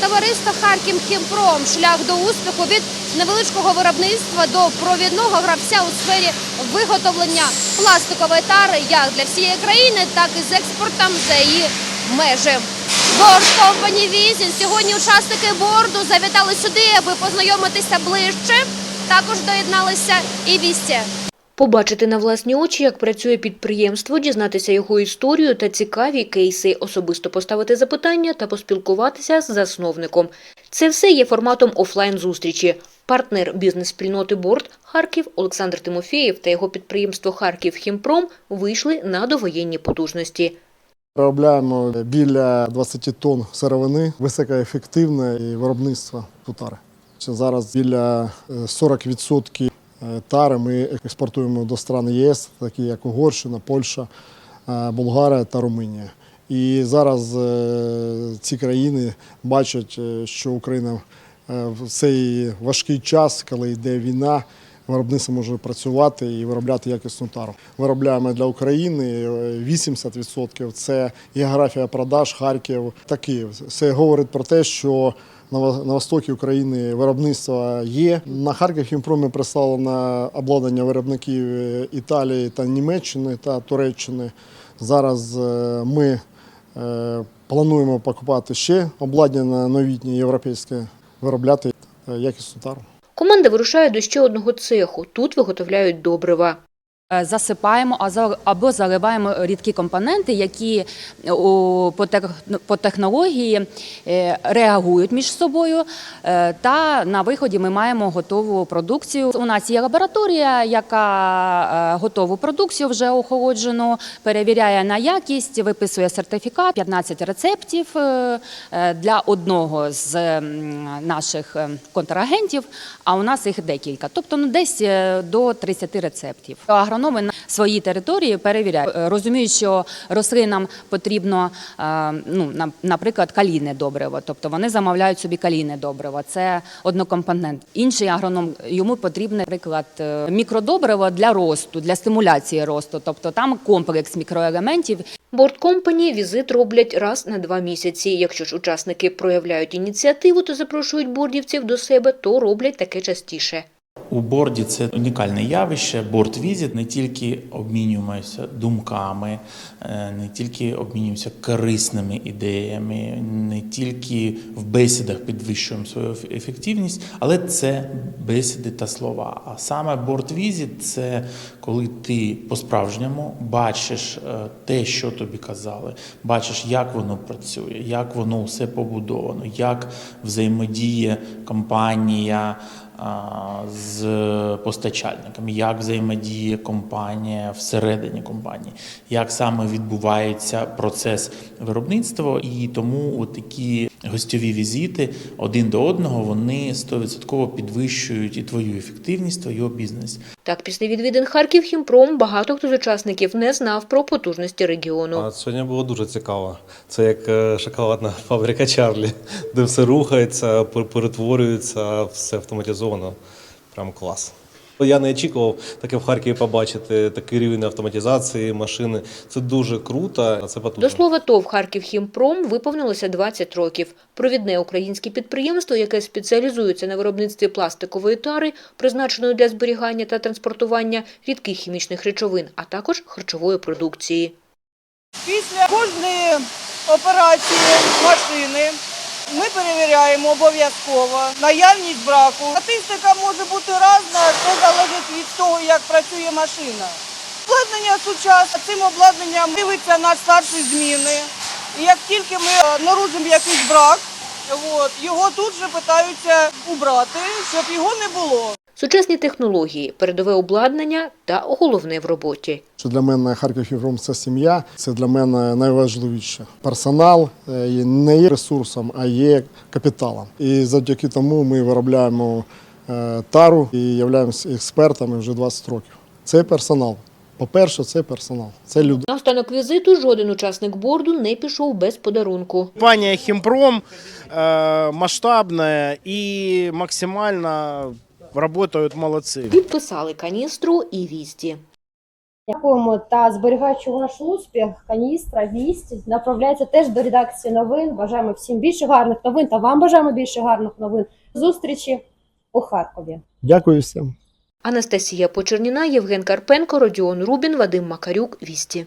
Товариство Харків Хімпром шлях до успіху від невеличкого виробництва до провідного гравця у сфері виготовлення пластикової тари як для всієї країни, так і з експортом за її межі. Борд компані Візін. Сьогодні учасники борду завітали сюди, аби познайомитися ближче. Також доєдналися і вісті. Побачити на власні очі, як працює підприємство, дізнатися його історію та цікаві кейси, особисто поставити запитання та поспілкуватися з засновником. Це все є форматом офлайн-зустрічі. Партнер бізнес-спільноти Борд Харків Олександр Тимофєєв та його підприємство Харків Хімпром вийшли на довоєнні потужності. Виробляємо біля 20 тонн сировини, високоефективне і виробництво тари. Зараз біля е, 40% тари ми експортуємо до стран ЄС, такі як Угорщина, Польща, е, Болгарія та Румунія. І зараз е, ці країни бачать, е, що Україна е, в цей важкий час, коли йде війна, виробництво може працювати і виробляти якісну тару. Виробляємо для України е, 80% – це географія продаж, Харків та Київ. Це говорить про те, що на востокі України виробництво є. На Харків Хімпромі представлено обладнання виробників е, Італії та Німеччини та Туреччини. Зараз е, ми е, плануємо покупати ще обладнання новітнє європейське, виробляти якісну тару. Команда вирушає до ще одного цеху. Тут виготовляють добрива. Е, засипаємо або заливаємо рідкі компоненти, які е, по технології е, реагують між собою. Та на виході ми маємо готову продукцію. У нас є лабораторія, яка готову продукцію вже охолоджену, перевіряє на якість, виписує сертифікат, 15 рецептів для одного з наших контрагентів, а у нас їх декілька. Тобто ну, десь до 30 рецептів. Агрономи на своїй території перевіряють. Е, Розуміють, що рослинам потрібно, е, ну, наприклад, калійне добриво. Тобто вони замовляють собі калійне добриво. Це однокомпонент. Інший агроном йому потрібне, наприклад, е, мікродобриво для росту, для стимуляції росту. Тобто там комплекс мікроелементів, Борд компанії візит роблять раз на два місяці. Якщо ж учасники проявляють ініціативу та запрошують бордівців до себе, то роблять таке частіше. У борді це унікальне явище. Борд візит не тільки обмінюємося думками, е, не тільки обмінюємося корисними ідеями, не тільки в бесідах підвищуємо свою ефективність, але це бесіди та слова. А саме борд візит це коли ти по-справжньому бачиш е, те, що тобі казали, бачиш, як воно працює, як воно все побудовано, як взаємодіє компанія з постачальниками, як взаємодіє компанія всередині компанії, як саме відбувається процес виробництва, і тому такі гостьові візити один до одного вони 100% підвищують і твою ефективність, твою бізнес. Так, після відвідин Харків Хімпром багато хто з учасників не знав про потужності регіону. А сьогодні було дуже цікаво. Це як е, шоколадна фабрика Чарлі, де все рухається, пер- перетворюється, все автоматизовано. Прям клас. Я не очікував таке в Харкові побачити, такий рівень автоматизації, машини. Це дуже круто, це потужно. До слова, ТОВ Харків Хімпром виповнилося 20 років. Провідне українське підприємство, яке спеціалізується на виробництві пластикової тари, призначеної для зберігання та транспортування рідких хімічних речовин, а також харчової продукції. Після кожної операції машини ми перевіряємо обов'язково наявність браку. Статистика може бути різна, це залежить від того, як працює машина. Обладнання сучасне, цим обладнанням дивиться на старші зміни. І як тільки ми е, обнаружимо якийсь брак, от, його тут же питаються убрати, щоб його не було. Сучасні технології, передове обладнання та головне в роботі. Що для мене Харків Хімпром – це сім'я, це для мене найважливіше. Персонал е, не є ресурсом, а є капіталом. І завдяки тому ми виробляємо е, тару і являємося експертами вже 20 років. Це персонал. По-перше, це персонал, це люди. На останок візиту жоден учасник борду не пішов без подарунку. Компания Химпром э, масштабная и максимально работают молодцы. Підписали каністру і вісті. Дякуємо та зберігаючи ваш успіх, каністра, вість направляється теж до редакції новин. Бажаємо всім більше гарних новин та вам бажаємо більше гарних новин. Зустрічі у Харкові. Дякую всім. Анастасія Почерніна, Євген Карпенко, Родіон Рубін, Вадим Макарюк. Вісті.